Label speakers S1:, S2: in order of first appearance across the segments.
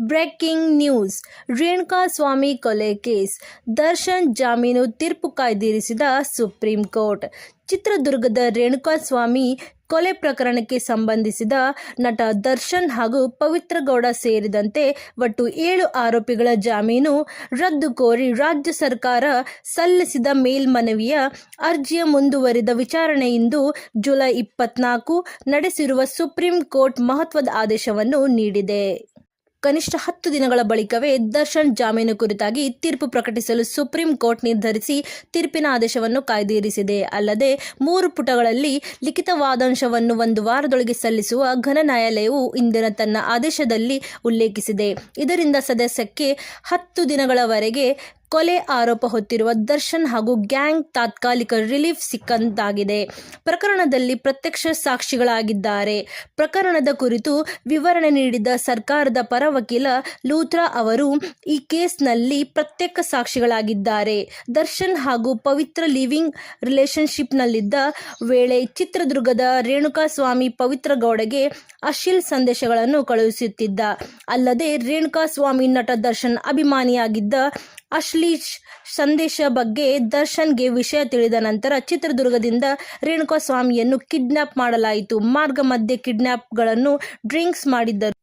S1: Breaking news. Renuka ಸ್ವಾಮಿ ಕೊಲೆ case. Darshan ಜಾಮೀನು ತೀರ್ಪು ಕಾಯ್ದಿರಿಸಿದ ಸುಪ್ರೀಂ ಕೋರ್ಟ್. ಚಿತ್ರದುರ್ಗದ ರೇಣುಕಾ ಸ್ವಾಮಿ ಕೊಲೆ ಪ್ರಕರಣಕ್ಕೆ ಸಂಬಂಧಿಸಿದ ನಟ ದರ್ಶನ್ ಹಾಗೂ ಪವಿತ್ರಗೌಡ ಸೇರಿದಂತೆ ಒಟ್ಟು ಏಳು ಆರೋಪಿಗಳ ಜಾಮೀನು ರದ್ದು ಕೋರಿ ರಾಜ್ಯ ಸರ್ಕಾರ ಸಲ್ಲಿಸಿದ ಮೇಲ್ಮನವಿಯ ಅರ್ಜಿಯ ಮುಂದುವರಿದ ವಿಚಾರಣೆಯಿಂದು ಜುಲೈ ಇಪ್ಪತ್ನಾಲ್ಕು ನಡೆಸಿರುವ ಸುಪ್ರೀಂ ಕೋರ್ಟ್ ಮಹತ್ವದ ಆದೇಶವನ್ನು ನೀಡಿದೆ. ಕನಿಷ್ಠ ಹತ್ತು ದಿನಗಳ ಬಳಿಕವೇ ದರ್ಶನ್ ಜಾಮೀನು ಕುರಿತಾಗಿ ತೀರ್ಪು ಪ್ರಕಟಿಸಲು ಸುಪ್ರೀಂ ಕೋರ್ಟ್ ನಿರ್ಧರಿಸಿ ತೀರ್ಪಿನ ಆದೇಶವನ್ನು ಕಾಯ್ದಿರಿಸಿದೆ. ಅಲ್ಲದೆ ಮೂರು ಪುಟಗಳಲ್ಲಿ ಲಿಖಿತ ವಾದಂಶವನ್ನು ಒಂದು ವಾರದೊಳಗೆ ಸಲ್ಲಿಸುವ ಘನ ನ್ಯಾಯಾಲಯವು ಇಂದಿನ ತನ್ನ ಆದೇಶದಲ್ಲಿ ಉಲ್ಲೇಖಿಸಿದೆ. ಇದರಿಂದ ಸದಸ್ಯಕ್ಕೆ ಹತ್ತು ದಿನಗಳವರೆಗೆ ಕೊಲೆ ಆರೋಪ ಹೊತ್ತಿರುವ ದರ್ಶನ್ ಹಾಗೂ ಗ್ಯಾಂಗ್ ತಾತ್ಕಾಲಿಕ ರಿಲೀಫ್ ಸಿಕ್ಕಂತಾಗಿದೆ. ಪ್ರಕರಣದಲ್ಲಿ ಪ್ರತ್ಯಕ್ಷ ಸಾಕ್ಷಿಗಳಾಗಿದ್ದಾರೆ. ಪ್ರಕರಣದ ಕುರಿತು ವಿವರಣೆ ನೀಡಿದ ಸರ್ಕಾರದ ಪರ ವಕೀಲ ಲೂಥ್ರಾ ಅವರು ಈ ಕೇಸ್ನಲ್ಲಿ ಪ್ರತ್ಯೇಕ ಸಾಕ್ಷಿಗಳಾಗಿದ್ದಾರೆ. ದರ್ಶನ್ ಹಾಗೂ ಪವಿತ್ರ ಲಿವಿಂಗ್ ರಿಲೇಶನ್ಶಿಪ್ನಲ್ಲಿದ್ದ ವೇಳೆ ಚಿತ್ರದುರ್ಗದ ರೇಣುಕಾಸ್ವಾಮಿ ಪವಿತ್ರ ಗೌಡಗೆ ಅಶ್ಲೀಲ್ ಸಂದೇಶಗಳನ್ನು ಕಳುಹಿಸುತ್ತಿದ್ದ. ಅಲ್ಲದೆ ರೇಣುಕಾಸ್ವಾಮಿ ನಟ ದರ್ಶನ್ ಅಭಿಮಾನಿಯಾಗಿದ್ದ ಅಶ್ಲೀಲ್ ಸಂದೇಶ ಬಗ್ಗೆ ದರ್ಶನ್ಗೆ ವಿಷಯ ತಿಳಿದ ನಂತರ ಚಿತ್ರದುರ್ಗದಿಂದ ರೇಣುಕಾಸ್ವಾಮಿಯನ್ನು ಕಿಡ್ನಾಪ್ ಮಾಡಲಾಯಿತು. ಮಾರ್ಗ ಮಧ್ಯೆ ಕಿಡ್ನಾಪ್ಗಳನ್ನು ಡ್ರಿಂಕ್ಸ್ ಮಾಡಿದ್ದರು.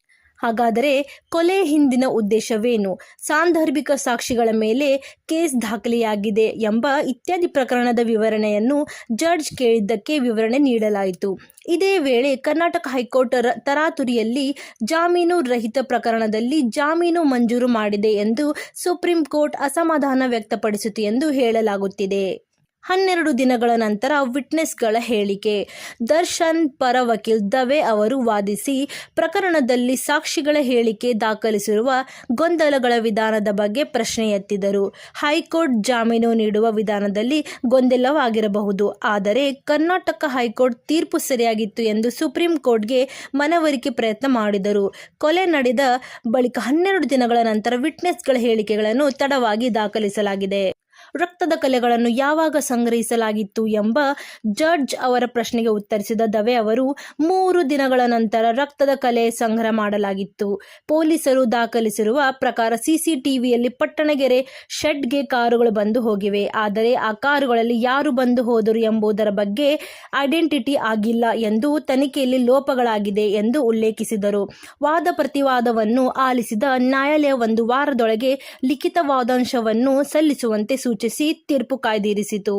S1: ಹಾಗಾದರೆ ಕೊಲೆ ಹಿಂದಿನ ಉದ್ದೇಶವೇನು? ಸಾಂದರ್ಭಿಕ ಸಾಕ್ಷಿಗಳ ಮೇಲೆ ಕೇಸ್ ದಾಖಲೆಯಾಗಿದೆ ಎಂಬ ಇತ್ಯಾದಿ ಪ್ರಕರಣದ ವಿವರಣೆಯನ್ನು ಜಡ್ಜ್ ಕೇಳಿದ್ದಕ್ಕೆ ವಿವರಣೆ ನೀಡಲಾಯಿತು. ಇದೇ ವೇಳೆ ಕರ್ನಾಟಕ ಹೈಕೋರ್ಟ್ ತರಾತುರಿಯಲ್ಲಿ ಜಾಮೀನು ರಹಿತ ಪ್ರಕರಣದಲ್ಲಿ ಜಾಮೀನು ಮಂಜೂರು ಮಾಡಿದೆ ಎಂದು ಸುಪ್ರೀಂ ಕೋರ್ಟ್ ಅಸಮಾಧಾನ ವ್ಯಕ್ತಪಡಿಸಿತು ಎಂದು ಹೇಳಲಾಗುತ್ತಿದೆ. ಹನ್ನೆರಡು ದಿನಗಳ ನಂತರ ವಿಟ್ನೆಸ್ಗಳ ಹೇಳಿಕೆ. ದರ್ಶನ್ ಪರ ವಕೀಲ್ ದವೆ ಅವರು ವಾದಿಸಿ, ಪ್ರಕರಣದಲ್ಲಿ ಸಾಕ್ಷಿಗಳ ಹೇಳಿಕೆ ದಾಖಲಿಸಿರುವ ಗೊಂದಲಗಳ ವಿಧಾನದ ಬಗ್ಗೆ ಪ್ರಶ್ನೆ ಎತ್ತಿದರು. ಹೈಕೋರ್ಟ್ ಜಾಮೀನು ನೀಡುವ ವಿಧಾನದಲ್ಲಿ ಗೊಂದಲವಾಗಿರಬಹುದು. ಆದರೆ ಕರ್ನಾಟಕ ಹೈಕೋರ್ಟ್ ತೀರ್ಪು ಸರಿಯಾಗಿತ್ತು ಎಂದು ಸುಪ್ರೀಂ ಕೋರ್ಟ್ಗೆ ಮನವರಿಕೆ ಪ್ರಯತ್ನ ಮಾಡಿದರು. ಕೊಲೆ ನಡೆದ ಬಳಿಕ ಹನ್ನೆರಡು ದಿನಗಳ ನಂತರ ವಿಟ್ನೆಸ್ಗಳ ಹೇಳಿಕೆಗಳನ್ನು ತಡವಾಗಿ ದಾಖಲಿಸಲಾಗಿದೆ. ರಕ್ತದ ಕಲೆಗಳನ್ನು ಯಾವಾಗ ಸಂಗ್ರಹಿಸಲಾಗಿತ್ತು ಎಂಬ ಜಡ್ಜ್ ಅವರ ಪ್ರಶ್ನೆಗೆ ಉತ್ತರಿಸಿದ ದವೆ ಅವರು ಮೂರು ದಿನಗಳ ನಂತರ ರಕ್ತದ ಕಲೆ ಸಂಗ್ರಹ ಮಾಡಲಾಗಿತ್ತು. ಪೊಲೀಸರು ದಾಖಲಿಸಿರುವ ಪ್ರಕಾರ ಸಿಸಿಟಿವಿಯಲ್ಲಿ ಪಟ್ಟಣಗೆರೆ ಶೆಡ್ಗೆ ಕಾರುಗಳು ಬಂದು ಹೋಗಿವೆ. ಆದರೆ ಆ ಕಾರುಗಳಲ್ಲಿ ಯಾರು ಬಂದು ಹೋದರು ಎಂಬುದರ ಬಗ್ಗೆ ಐಡೆಂಟಿಟಿ ಆಗಿಲ್ಲ ಎಂದು ತನಿಖೆಯಲ್ಲಿ ಲೋಪಗಳಾಗಿದೆ ಎಂದು ಉಲ್ಲೇಖಿಸಿದರು. ವಾದ ಪ್ರತಿವಾದವನ್ನು ಆಲಿಸಿದ ನ್ಯಾಯಾಲಯ ಒಂದು ವಾರದೊಳಗೆ ಲಿಖಿತ ವಾದಾಂಶವನ್ನು ಸಲ್ಲಿಸುವಂತೆ ಸೂಚಿಸಿ ತೀರ್ಪು ಕಾಯ್ದಿರಿಸಿತು.